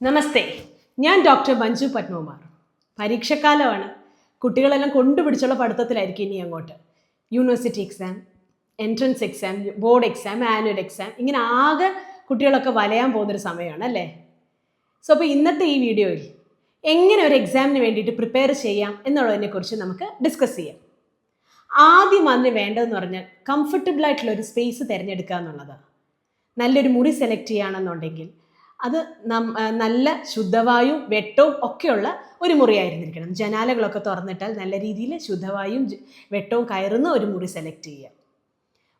നമസ്തേ ഞാൻ ഡോക്ടർ മഞ്ജു പത്മകുമാർ. പരീക്ഷക്കാലമാണ്. കുട്ടികളെല്ലാം കൊണ്ടുപിടിച്ചുള്ള പഠിത്തത്തിലായിരിക്കും ഇനി അങ്ങോട്ട്. University exam entrance exam board exam annual exam ഇങ്ങനെ ആകെ കുട്ടികളൊക്കെ വലയാൻ പോകുന്നൊരു സമയമാണ് അല്ലേ? സോ അപ്പോൾ ഇന്നത്തെ ഈ വീഡിയോയിൽ എങ്ങനെ ഒരു എക്സാമിന് വേണ്ടിയിട്ട് പ്രിപ്പയർ ചെയ്യാം എന്നുള്ളതിനെക്കുറിച്ച് നമുക്ക് ഡിസ്കസ് ചെയ്യാം. ആദ്യം അതിന് വേണ്ടതെന്ന് പറഞ്ഞാൽ കംഫർട്ടബിൾ ആയിട്ടുള്ള ഒരു സ്പേസ് തിരഞ്ഞെടുക്കുക എന്നുള്ളതാണ്. നല്ലൊരു മുറി സെലക്ട് ചെയ്യുകയാണെന്നുണ്ടെങ്കിൽ അത് നല്ല ശുദ്ധവായും വെട്ടവും ഒക്കെയുള്ള ഒരു മുറിയായിരുന്നിരിക്കണം. ജനാലകളൊക്കെ തുറന്നിട്ടാൽ നല്ല രീതിയിൽ ശുദ്ധവായും വെട്ടവും കയറുന്ന ഒരു മുറി സെലക്ട് ചെയ്യുക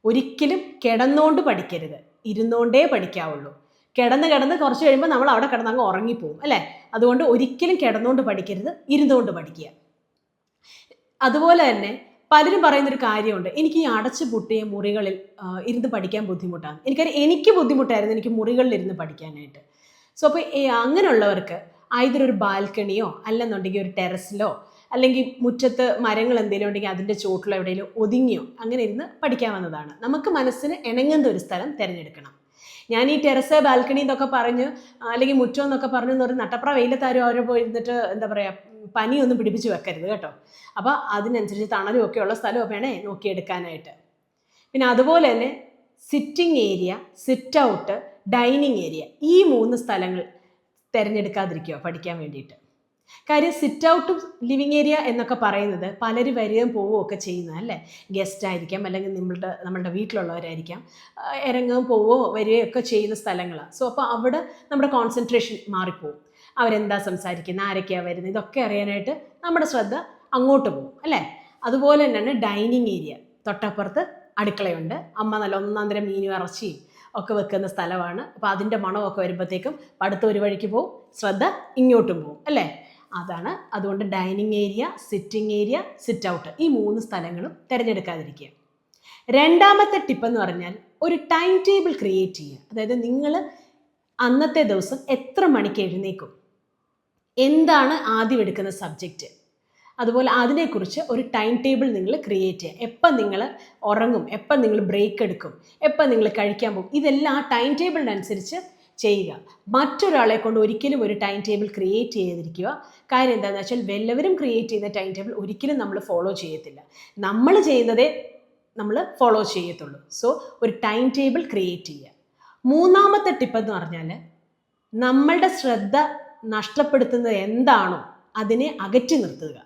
ഒരിക്കലും കിടന്നുകൊണ്ട് പഠിക്കരുത്. ഇരുന്നുകൊണ്ടേ പഠിക്കാവുള്ളൂ. കിടന്ന് കിടന്ന് കുറച്ച് കഴിയുമ്പോൾ നമ്മൾ അവിടെ കിടന്ന് അങ്ങ് ഉറങ്ങിപ്പോവും അല്ലേ? അതുകൊണ്ട് ഒരിക്കലും കിടന്നുകൊണ്ട് പഠിക്കരുത് ഇരുന്നുകൊണ്ട് പഠിക്കുക. അതുപോലെ തന്നെ പലരും പറയുന്നൊരു കാര്യമുണ്ട്. എനിക്ക് ഈ അടച്ചു പൂട്ടിയ മുറികളിൽ ഇരുന്ന് പഠിക്കാൻ ബുദ്ധിമുട്ടാണ്. എനിക്കറിയാം എനിക്ക് ബുദ്ധിമുട്ടായിരുന്നു എനിക്ക് മുറികളിൽ ഇരുന്ന് പഠിക്കാനായിട്ട്. സോ അപ്പോൾ അങ്ങനെയുള്ളവർക്ക് ആയതൊരു ഒരു ബാൽക്കണിയോ അല്ലെന്നുണ്ടെങ്കിൽ ഒരു ടെറസിലോ അല്ലെങ്കിൽ മുറ്റത്ത് മരങ്ങൾ എന്തെങ്കിലും ഉണ്ടെങ്കിൽ അതിന്റെ ചോട്ടിലോ എവിടെയെങ്കിലും ഒതുങ്ങിയോ അങ്ങനെ ഇരുന്ന് പഠിക്കാവുന്നതാണ് നമുക്ക് മനസ്സിന് ഇണങ്ങുന്ന ഒരു സ്ഥലം തിരഞ്ഞെടുക്കണം. ഞാൻ ഈ ടെറസ് ബാൽക്കണി എന്നൊക്കെ പറഞ്ഞ് അല്ലെങ്കിൽ മുറ്റം എന്നൊക്കെ പറഞ്ഞു എന്ന് പറഞ്ഞ് നട്ടപ്ര വെയിലത്താരും അവരെ പോയി ഇരുന്നിട്ട് എന്താ പറയുക പനിയൊന്നും പിടിപ്പിച്ച് വെക്കരുത് കേട്ടോ. അപ്പോൾ അതിനനുസരിച്ച് തണലും ഒക്കെ ഉള്ള സ്ഥലം വേണേ നോക്കിയെടുക്കാനായിട്ട്. പിന്നെ അതുപോലെ തന്നെ sitting area sit out dining area. ഈ മൂന്ന് സ്ഥലങ്ങൾ തിരഞ്ഞെടുക്കാതിരിക്കുക പഠിക്കാൻ വേണ്ടിയിട്ട്. കാര്യം സിറ്റ് ഔട്ടും ലിവിങ് ഏരിയ എന്നൊക്കെ പറയുന്നത് പലരും വരികയും പോവുകയും ഒക്കെ ചെയ്യുന്നത് അല്ലേ? ഗസ്റ്റ് ആയിരിക്കാം അല്ലെങ്കിൽ നമ്മളുടെ നമ്മളുടെ വീട്ടിലുള്ളവരായിരിക്കാം ഇറങ്ങുകയും പോവുകയോ വരികയോ ഒക്കെ ചെയ്യുന്ന സ്ഥലങ്ങളാണ്. സോ അപ്പോൾ അവിടെ നമ്മുടെ കോൺസെൻട്രേഷൻ മാറിപ്പോവും. അവരെന്താ സംസാരിക്കുന്നത്? ആരൊക്കെയാണ് വരുന്നത്? ഇതൊക്കെ അറിയാനായിട്ട് നമ്മുടെ ശ്രദ്ധ അങ്ങോട്ട് പോകും അല്ലേ? അതുപോലെ തന്നെയാണ് ഡൈനിങ് ഏരിയ തൊട്ടപ്പുറത്ത് അടുക്കളയുണ്ട്. അമ്മ നല്ല ഒന്നാന്തരം തരം മീനും ഇറച്ചിയും ഒക്കെ വെക്കുന്ന സ്ഥലമാണ്. അപ്പോൾ അതിന്റെ മണമൊക്കെ വരുമ്പോഴത്തേക്കും അടുത്ത ഒരു വഴിക്ക് പോകും ശ്രദ്ധ ഇങ്ങോട്ടും പോകും അല്ലേ? അതാണ്. അതുകൊണ്ട് dining area sitting area sit out ഈ മൂന്ന് സ്ഥലങ്ങളും തിരഞ്ഞെടുക്കാതിരിക്കുക. രണ്ടാമത്തെ ടിപ്പ് എന്ന് പറഞ്ഞാൽ ഒരു ടൈം ടേബിൾ ക്രിയേറ്റ് ചെയ്യുക. അതായത് നിങ്ങൾ അന്നത്തെ ദിവസം എത്ര മണിക്ക് എഴുന്നേക്കും? എന്താണ് ആദ്യം എടുക്കുന്ന സബ്ജക്റ്റ്? അതുപോലെ അതിനെക്കുറിച്ച് ഒരു ടൈം ടേബിൾ നിങ്ങൾ ക്രിയേറ്റ് ചെയ്യുക. എപ്പം നിങ്ങൾ ഉറങ്ങും എപ്പം നിങ്ങൾ ബ്രേക്ക് എടുക്കും എപ്പം നിങ്ങൾ കഴിക്കാൻ പോകും ഇതെല്ലാം ആ ടൈം ടേബിളിനനുസരിച്ച് ചെയ്യുക. മറ്റൊരാളെ കൊണ്ട് ഒരിക്കലും ഒരു ടൈം ടേബിൾ ക്രിയേറ്റ് ചെയ്തിരിക്കുക കാര്യം എന്താണെന്ന് വെച്ചാൽ വല്ലവരും ക്രിയേറ്റ് ചെയ്യുന്ന ടൈം ടേബിൾ ഒരിക്കലും നമ്മൾ ഫോളോ ചെയ്യത്തില്ല. നമ്മൾ ചെയ്യുന്നതേ നമ്മൾ ഫോളോ ചെയ്യത്തുള്ളൂ. സോ ഒരു ടൈം ടേബിൾ ക്രിയേറ്റ് ചെയ്യുക. മൂന്നാമത്തെ ടിപ്പ് എന്ന് പറഞ്ഞാൽ നമ്മളുടെ ശ്രദ്ധ നഷ്ടപ്പെടുത്തുന്നത് എന്താണോ അതിനെ അകറ്റി നിർത്തുക.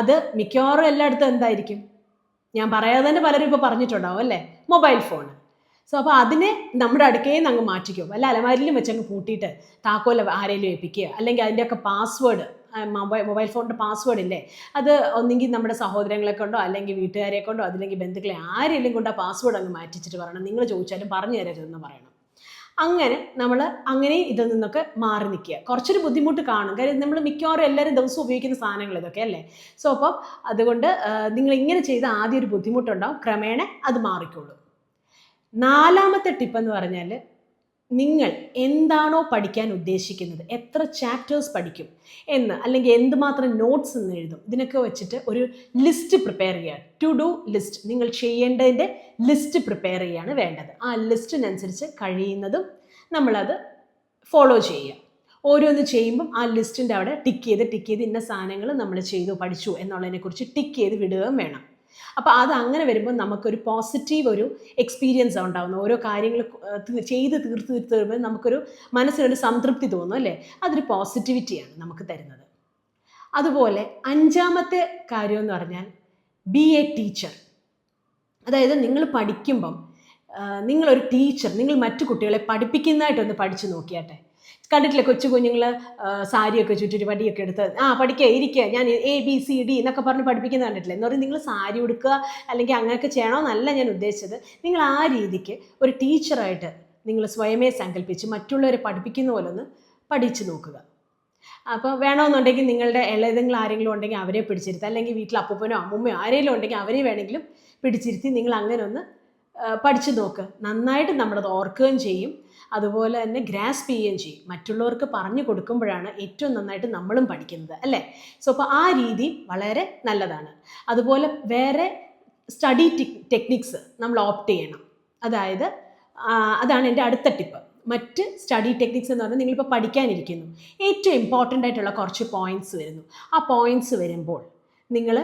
അത് മിക്കവാറും എല്ലായിടത്തും എന്തായിരിക്കും? ഞാൻ പറയാതെ തന്നെ പലരും ഇപ്പോൾ പറഞ്ഞിട്ടുണ്ടാവും അല്ലേ? Mobile phone. സോ അപ്പോൾ അതിനെ നമ്മുടെ അടുക്കയിൽ അങ്ങ് മാറ്റിക്കും. അല്ല അലമാരിലും വെച്ചങ്ങ് പൂട്ടിയിട്ട് താക്കോല ആരെങ്കിലും ഏൽപ്പിക്കുക. അല്ലെങ്കിൽ അതിന്റെയൊക്കെ പാസ്വേഡ് മൊബൈൽ മൊബൈൽ ഫോണിന്റെ പാസ്വേഡ് ഇല്ലേ? അത് ഒന്നെങ്കിൽ നമ്മുടെ സഹോദരങ്ങളെ കൊണ്ടോ അല്ലെങ്കിൽ വീട്ടുകാരെ കൊണ്ടോ അല്ലെങ്കിൽ ബന്ധുക്കളെ ആരെങ്കിലും കൊണ്ട് ആ പാസ്വേഡ് അങ്ങ് മാറ്റിച്ചിട്ട് പറയണം. നിങ്ങൾ ചോദിച്ചാലും പറഞ്ഞു തരരുതെന്ന് പറയണം. അങ്ങനെ നമ്മൾ അങ്ങനെ ഇതിൽ നിന്നൊക്കെ മാറി നിൽക്കുക. കുറച്ചൊരു ബുദ്ധിമുട്ട് കാണും. കാര്യം നമ്മൾ മിക്കവാറും എല്ലാവരും ദിവസം ഉപയോഗിക്കുന്ന സാധനങ്ങൾ ഇതൊക്കെ അല്ലേ? സോ അപ്പം അതുകൊണ്ട് നിങ്ങൾ ഇങ്ങനെ ചെയ്ത് ആദ്യം ഒരു ബുദ്ധിമുട്ടുണ്ടാവും. ക്രമേണ അത് മാറിക്കോളും. നാലാമത്തെ ടിപ്പ് എന്ന് പറഞ്ഞാൽ നിങ്ങൾ എന്താണോ പഠിക്കാൻ ഉദ്ദേശിക്കുന്നത് എത്ര ചാപ്റ്റേഴ്സ് പഠിക്കും എന്ന് അല്ലെങ്കിൽ എന്തുമാത്രം നോട്ട്സ് എന്ന് എഴുതും ഇതിനൊക്കെ വെച്ചിട്ട് ഒരു ലിസ്റ്റ് പ്രിപ്പയർ ചെയ്യുക ടു ഡു ലിസ്റ്റ് നിങ്ങൾ ചെയ്യേണ്ടതിന്റെ ലിസ്റ്റ് പ്രിപ്പയർ ചെയ്യാണ് വേണ്ടത്. ആ ലിസ്റ്റിനനുസരിച്ച് കഴിയുന്നതും നമ്മളത് ഫോളോ ചെയ്യുക. ഓരോന്ന് ചെയ്യുമ്പം ആ ലിസ്റ്റിന്റെ അവിടെ ടിക്ക് ചെയ്ത് ടിക്ക് ചെയ്ത് ഇന്ന സാധനങ്ങൾ നമ്മൾ ചെയ്തു പഠിച്ചു എന്നുള്ളതിനെക്കുറിച്ച് ടിക്ക് ചെയ്ത് വിടുകയും വേണം. അപ്പോൾ അത് അങ്ങനെ വരുമ്പോൾ നമുക്കൊരു പോസിറ്റീവ് ഒരു എക്സ്പീരിയൻസ് ഉണ്ടാകുന്നു ഓരോ കാര്യങ്ങൾ ചെയ്ത് തീർത്ത് തീർത്ത് വരുമ്പോൾ നമുക്കൊരു മനസ്സിനൊരു സംതൃപ്തി തോന്നും അല്ലേ? അതൊരു പോസിറ്റിവിറ്റിയാണ് നമുക്ക് തരുന്നത്. അതുപോലെ അഞ്ചാമത്തെ കാര്യം എന്ന് പറഞ്ഞാൽ ബി എ ടീച്ചർ അതായത് നിങ്ങൾ പഠിക്കുമ്പം നിങ്ങളൊരു ടീച്ചർ നിങ്ങൾ മറ്റു കുട്ടികളെ പഠിപ്പിക്കുന്നതായിട്ടൊന്ന് പഠിച്ചു നോക്കിയാട്ടെ. കണ്ടിട്ടില്ലേ കൊച്ചു കുഞ്ഞുങ്ങൾ സാരിയൊക്കെ ചുറ്റിട്ട് പടിയൊക്കെ എടുത്ത് ആ പഠിക്കുക ഇരിക്കുക ഞാൻ എ ബി സി ഡി എന്നൊക്കെ പറഞ്ഞ് പഠിപ്പിക്കുന്നത് കണ്ടിട്ടില്ലേ? എന്ന് പറഞ്ഞാൽ നിങ്ങൾ സാരി ഉടുക്കുക അല്ലെങ്കിൽ അങ്ങനെയൊക്കെ ചെയ്യണമെന്നല്ല ഞാൻ ഉദ്ദേശിച്ചത്. നിങ്ങൾ ആ രീതിക്ക് ഒരു ടീച്ചറായിട്ട് നിങ്ങൾ സ്വയമേ സങ്കല്പിച്ച് മറ്റുള്ളവരെ പഠിപ്പിക്കുന്ന പോലെ ഒന്ന് പഠിച്ചു നോക്കുക. അപ്പോൾ വേണമെന്നുണ്ടെങ്കിൽ നിങ്ങളുടെ ഇളയതെങ്കിലും ആരെങ്കിലും ഉണ്ടെങ്കിൽ അവരെ പിടിച്ചിരുത്തുക അല്ലെങ്കിൽ വീട്ടിൽ അപ്പൂപ്പനോ അമ്മൂമ്മയോ ആരെങ്കിലും ഉണ്ടെങ്കിൽ അവരെ വേണമെങ്കിലും പിടിച്ചിരുത്തി നിങ്ങൾ അങ്ങനെ ഒന്ന് പഠിച്ചു നോക്കുക നന്നായിട്ട് നമ്മളത് ഓർക്കുകയും ചെയ്യും. അതുപോലെ തന്നെ ഗ്രാസ്പ് ചെയ്യുകയും ചെയ്യും. മറ്റുള്ളവർക്ക് പറഞ്ഞു കൊടുക്കുമ്പോഴാണ് ഏറ്റവും നന്നായിട്ട് നമ്മളും പഠിക്കുന്നത് അല്ലേ? സോ അപ്പോൾ ആ രീതി വളരെ നല്ലതാണ്. അതുപോലെ വേറെ സ്റ്റഡി ടെക്നിക്സ് നമ്മൾ ഓപ്റ്റ് ചെയ്യണം. അതായത് അതാണ് എന്റെ അടുത്ത ടിപ്പ് മറ്റ് സ്റ്റഡി ടെക്നിക്സ് എന്ന് പറഞ്ഞാൽ നിങ്ങളിപ്പോൾ പഠിക്കാനിരിക്കുന്നു. ഏറ്റവും ഇമ്പോർട്ടന്റ് ആയിട്ടുള്ള കുറച്ച് പോയിന്റ്സ് വരുന്നു. ആ പോയിന്റ്സ് വരുമ്പോൾ നിങ്ങൾ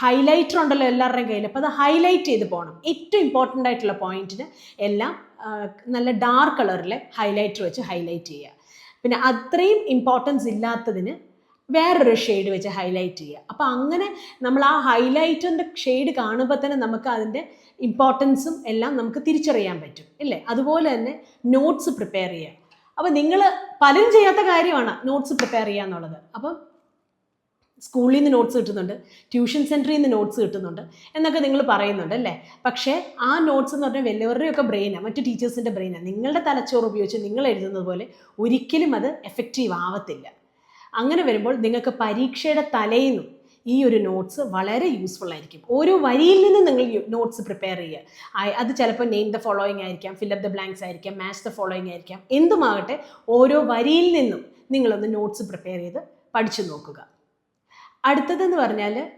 ഹൈലൈറ്റർ ഉണ്ടല്ലോ എല്ലാവരുടെയും കയ്യിൽ അപ്പോൾ അത് ഹൈലൈറ്റ് ചെയ്ത് പോകണം. ഏറ്റവും ഇമ്പോർട്ടന്റ് ആയിട്ടുള്ള പോയിന്റിന് എല്ലാം നല്ല ഡാർക്ക് കളറിൽ ഹൈലൈറ്റർ വെച്ച് ഹൈലൈറ്റ് ചെയ്യുക. പിന്നെ അത്രയും ഇമ്പോർട്ടൻസ് ഇല്ലാത്തതിന് വേറൊരു ഷെയ്ഡ് വെച്ച് ഹൈലൈറ്റ് ചെയ്യുക. അപ്പോൾ അങ്ങനെ നമ്മൾ ആ ഹൈലൈറ്ററിന്റെ ഷെയ്ഡ് കാണുമ്പോൾ തന്നെ നമുക്ക് അതിന്റെ ഇമ്പോർട്ടൻസും എല്ലാം നമുക്ക് തിരിച്ചറിയാൻ പറ്റും. ഇല്ലേ? അതുപോലെ തന്നെ നോട്ട്സ് പ്രിപ്പയർ ചെയ്യുക. അപ്പോൾ നിങ്ങൾ പലരും ചെയ്യാത്ത കാര്യമാണ് നോട്ട്സ് പ്രിപ്പയർ ചെയ്യുക എന്നുള്ളത്. അപ്പം സ്കൂളിൽ നിന്ന് നോട്ട്സ് കിട്ടുന്നുണ്ട് ട്യൂഷൻ സെന്ററിൽ നിന്ന് നോട്ട്സ് കിട്ടുന്നുണ്ട് എന്നൊക്കെ നിങ്ങൾ പറയുന്നുണ്ട് അല്ലേ? പക്ഷേ ആ നോട്ട്സ് എന്ന് പറഞ്ഞാൽ വലിയവരുടെയൊക്കെ ബ്രെയിനാണ് മറ്റു ടീച്ചേഴ്സിന്റെ ബ്രെയിനാണ് നിങ്ങളുടെ തലച്ചോറ് ഉപയോഗിച്ച് നിങ്ങൾ എഴുതുന്നത് പോലെ ഒരിക്കലും അത് എഫക്റ്റീവ് ആവത്തില്ല. അങ്ങനെ വരുമ്പോൾ നിങ്ങൾക്ക് പരീക്ഷയുടെ തലേന്നും ഈ ഒരു നോട്ട്സ് വളരെ യൂസ്ഫുൾ ആയിരിക്കും. ഓരോ വരിയിൽ നിന്ന് നിങ്ങൾ നോട്ട്സ് പ്രിപ്പയർ ചെയ്യുക. അത് ചിലപ്പോൾ നെയിം ദ ഫോളോയിങ് ആയിരിക്കാം ഫില്ലപ്പ് ദ ബ്ലാങ്ക്സ് ആയിരിക്കാം മാച്ച് ദ ഫോളോയിങ് ആയിരിക്കാം. എന്തുമാകട്ടെ ഓരോ വരിയിൽ നിന്നും നിങ്ങളൊന്ന് നോട്ട്സ് പ്രിപ്പയർ ചെയ്ത് പഠിച്ചു നോക്കുക. അടുത്തതെന്ന് പറഞ്ഞാൽ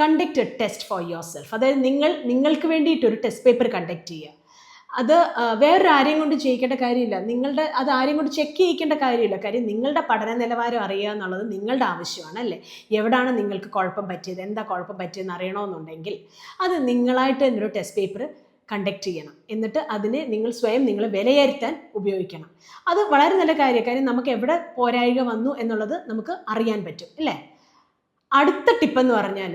conduct a test for yourself അതായത് നിങ്ങൾ നിങ്ങൾക്ക് വേണ്ടിയിട്ടൊരു ടെസ്റ്റ് പേപ്പർ കണ്ടക്ട് ചെയ്യുക. അത് വേറൊരു ആരെയും കൊണ്ട് ചെയ്യിക്കേണ്ട കാര്യമില്ല. നിങ്ങളുടെ അത് ആരെയും കൊണ്ട് ചെക്ക് ചെയ്യിക്കേണ്ട കാര്യമില്ല. കാര്യം നിങ്ങളുടെ പഠന നിലവാരം അറിയുക എന്നുള്ളത് നിങ്ങളുടെ ആവശ്യമാണ് അല്ലേ? എവിടാണ് നിങ്ങൾക്ക് കുഴപ്പം പറ്റിയത്? എന്താ കുഴപ്പം പറ്റിയതെന്ന് അറിയണമെന്നുണ്ടെങ്കിൽ അത് നിങ്ങളായിട്ട് എന്നൊരു ടെസ്റ്റ് പേപ്പർ കണ്ടക്ട് ചെയ്യണം. എന്നിട്ട് അതിനെ നിങ്ങൾ സ്വയം നിങ്ങൾ വിലയിരുത്താൻ ഉപയോഗിക്കണം. അത് വളരെ നല്ല കാര്യമാണ്. കാര്യം നമുക്ക് എവിടെ പോരായിക വന്നു എന്നുള്ളത് നമുക്ക് അറിയാൻ പറ്റും. അല്ലേ? അടുത്ത ടിപ്പ് എന്ന് പറഞ്ഞാൽ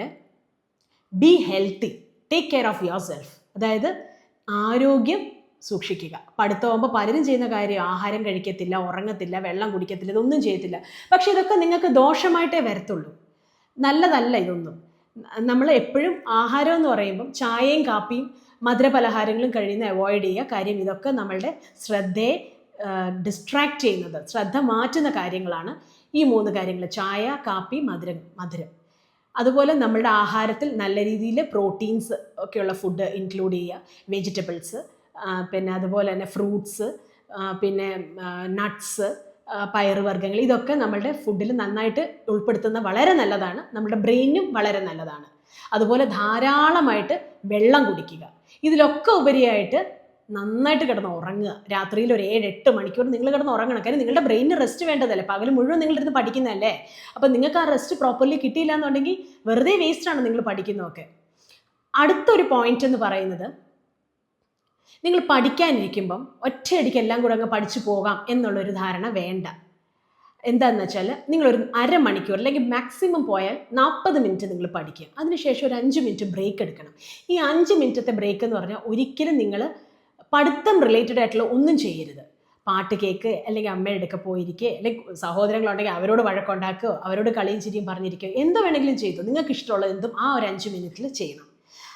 be healthy take care of yourself അതായത് ആരോഗ്യം സൂക്ഷിക്കുക. പഠിത്തമാകുമ്പോൾ പലരും ചെയ്യുന്ന കാര്യം ആഹാരം കഴിക്കത്തില്ല ഉറങ്ങത്തില്ല വെള്ളം കുടിക്കത്തില്ല ഇതൊന്നും ചെയ്യത്തില്ല. പക്ഷേ ഇതൊക്കെ നിങ്ങൾക്ക് ദോഷമായിട്ടേ വരത്തുള്ളൂ. നല്ലതല്ല ഇതൊന്നും. നമ്മൾ എപ്പോഴും ആഹാരം എന്ന് പറയുമ്പം ചായയും കാപ്പിയും മധുരപലഹാരങ്ങളും കഴിയുന്ന അവോയ്ഡ് ചെയ്യുക. കാര്യം ഇതൊക്കെ നമ്മളുടെ ശ്രദ്ധയെ ഡിസ്ട്രാക്റ്റ് ചെയ്യുന്നത് ശ്രദ്ധ മാറ്റുന്ന കാര്യങ്ങളാണ് ഈ മൂന്ന് കാര്യങ്ങൾ ചായ കാപ്പി മധുരം മധുരം. അതുപോലെ നമ്മളുടെ ആഹാരത്തിൽ നല്ല രീതിയിൽ പ്രോട്ടീൻസ് ഒക്കെയുള്ള ഫുഡ് ഇൻക്ലൂഡ് ചെയ്യുക. വെജിറ്റബിൾസ് പിന്നെ അതുപോലെ തന്നെ ഫ്രൂട്ട്സ് പിന്നെ നട്ട്സ് പയറുവർഗങ്ങൾ ഇതൊക്കെ നമ്മളുടെ ഫുഡിൽ നന്നായിട്ട് ഉൾപ്പെടുത്തുന്ന വളരെ നല്ലതാണ്. നമ്മുടെ ബ്രെയിനും വളരെ നല്ലതാണ്. അതുപോലെ ധാരാളമായിട്ട് വെള്ളം കുടിക്കുക. ഇതിലൊക്കെ ഉപരിയായിട്ട് നന്നായിട്ട് കിടന്ന് ഉറങ്ങുക. രാത്രിയിൽ ഒരു ഏഴ് എട്ട് മണിക്കൂർ നിങ്ങൾ കിടന്ന് ഉറങ്ങണം. കാര്യം നിങ്ങളുടെ ബ്രെയിനിന് റെസ്റ്റ് വേണ്ടതല്ലേ? പകൽ മുഴുവൻ നിങ്ങളിരുന്ന് പഠിക്കുന്നതല്ലേ? അപ്പം നിങ്ങൾക്ക് ആ റെസ്റ്റ് പ്രോപ്പർലി കിട്ടിയില്ല എന്നുണ്ടെങ്കിൽ വെറുതെ വേസ്റ്റാണ് നിങ്ങൾ പഠിക്കുന്നതൊക്കെ. അടുത്തൊരു പോയിന്റ് എന്ന് പറയുന്നത് നിങ്ങൾ പഠിക്കാനിരിക്കുമ്പം ഒറ്റയടിക്ക് എല്ലാം കൂടെ അങ്ങ് പഠിച്ചു പോകാം എന്നുള്ളൊരു ധാരണ വേണ്ട. എന്താണെന്ന് വെച്ചാൽ നിങ്ങളൊരു അരമണിക്കൂർ അല്ലെങ്കിൽ മാക്സിമം പോയാൽ നാൽപ്പത് മിനിറ്റ് നിങ്ങൾ പഠിക്കുക. അതിനുശേഷം ഒരു അഞ്ച് മിനിറ്റ് ബ്രേക്ക് എടുക്കണം. ഈ അഞ്ച് മിനിറ്റത്തെ ബ്രേക്ക് എന്ന് പറഞ്ഞാൽ ഒരിക്കലും നിങ്ങൾ പഠിത്തം റിലേറ്റഡ് ആയിട്ടുള്ള ഒന്നും ചെയ്യരുത്. പാട്ട് കേക്ക് അല്ലെങ്കിൽ അമ്മയുടെ അടുക്ക പോയിരിക്കുക അല്ലെങ്കിൽ സഹോദരങ്ങളുണ്ടെങ്കിൽ അവരോട് വഴക്കുണ്ടാക്കുകയോ അവരോട് കളിയും ചിരിയും പറഞ്ഞിരിക്കുകയോ എന്തോ വേണമെങ്കിലും ചെയ്തു. നിങ്ങൾക്ക് ഇഷ്ടമുള്ള എന്തും ആ ഒരു അഞ്ച് മിനിറ്റിൽ ചെയ്യണം.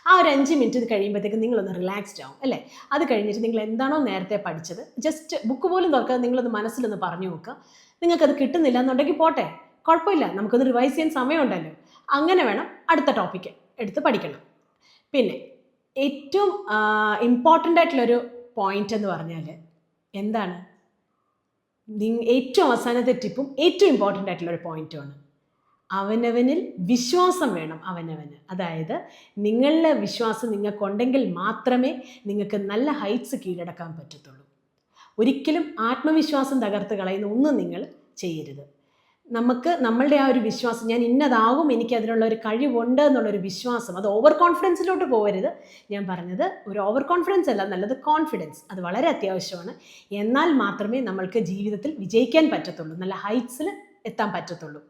ആ ഒരു അഞ്ച് മിനിറ്റ് കഴിയുമ്പോഴത്തേക്ക് നിങ്ങളൊന്ന് റിലാക്സ്ഡ് ആവും അല്ലേ? അത് കഴിഞ്ഞിട്ട് നിങ്ങൾ എന്താണോ നേരത്തെ പഠിച്ചത് ജസ്റ്റ് ബുക്ക് പോലും തുറക്കാതെ നിങ്ങളൊന്ന് മനസ്സിലൊന്ന് പറഞ്ഞു നോക്കുക. നിങ്ങൾക്കത് കിട്ടുന്നില്ല എന്നുണ്ടെങ്കിൽ പോട്ടെ കുഴപ്പമില്ല നമുക്കൊന്ന് റിവൈസ് ചെയ്യാൻ സമയമുണ്ടല്ലോ. അങ്ങനെ വേണം അടുത്ത ടോപ്പിക്ക് എടുത്ത് പഠിക്കണം. പിന്നെ ഏറ്റവും ഇമ്പോർട്ടന്റ് ആയിട്ടുള്ളൊരു പോയിന്റ് എന്ന് പറഞ്ഞാൽ എന്താണ്? ഏറ്റവും അവസാനത്തെ ടിപ്പും ഏറ്റവും ഇമ്പോർട്ടന്റ് ആയിട്ടുള്ള ഒരു പോയിന്റുമാണ് അവനവനിൽ വിശ്വാസം വേണം അവനവന്. അതായത് നിങ്ങളുടെ വിശ്വാസം നിങ്ങൾക്കുണ്ടെങ്കിൽ മാത്രമേ നിങ്ങൾക്ക് നല്ല ഹൈറ്റ്സ് കീഴടക്കാൻ പറ്റത്തുള്ളൂ. ഒരിക്കലും ആത്മവിശ്വാസം തകർത്ത് കളയുന്ന ഒന്നും നിങ്ങൾ ചെയ്യരുത്. നമുക്ക് നമ്മളുടെ ആ ഒരു വിശ്വാസം ഞാൻ ഇന്നതാകും എനിക്ക് അതിനുള്ള ഒരു കഴിവുണ്ട് എന്നുള്ളൊരു വിശ്വാസം അത് ഓവർ കോൺഫിഡൻസിലോട്ട് പോകരുത് ഞാൻ പറഞ്ഞത് ഒരു ഓവർ കോൺഫിഡൻസ് അല്ല നല്ലത് കോൺഫിഡൻസ് അത് വളരെ അത്യാവശ്യമാണ്. എന്നാൽ മാത്രമേ നമ്മൾക്ക് ജീവിതത്തിൽ വിജയിക്കാൻ പറ്റത്തുള്ളൂ നല്ല ഹൈറ്റ്സിൽ എത്താൻ പറ്റത്തുള്ളൂ.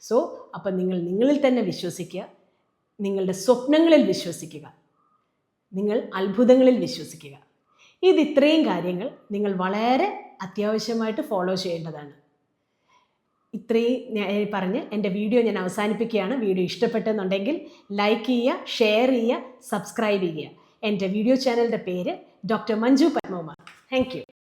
സോ അപ്പം നിങ്ങൾ നിങ്ങളിൽ തന്നെ വിശ്വസിക്കുക നിങ്ങളുടെ സ്വപ്നങ്ങളിൽ വിശ്വസിക്കുക നിങ്ങൾ അത്ഭുതങ്ങളിൽ വിശ്വസിക്കുക. ഇത് ഇത്രയും കാര്യങ്ങൾ നിങ്ങൾ വളരെ അത്യാവശ്യമായിട്ട് ഫോളോ ചെയ്യേണ്ടതാണ്. ഇത്രയും പറഞ്ഞ് എന്റെ വീഡിയോ ഞാൻ അവസാനിപ്പിക്കുകയാണ്. വീഡിയോ ഇഷ്ടപ്പെട്ടെന്നുണ്ടെങ്കിൽ ലൈക്ക് ചെയ്യുക ഷെയർ ചെയ്യുക സബ്സ്ക്രൈബ് ചെയ്യുക. എന്റെ വീഡിയോ ചാനലിന്റെ പേര് ഡോക്ടർ മഞ്ജു പത്മകുമാർ. താങ്ക്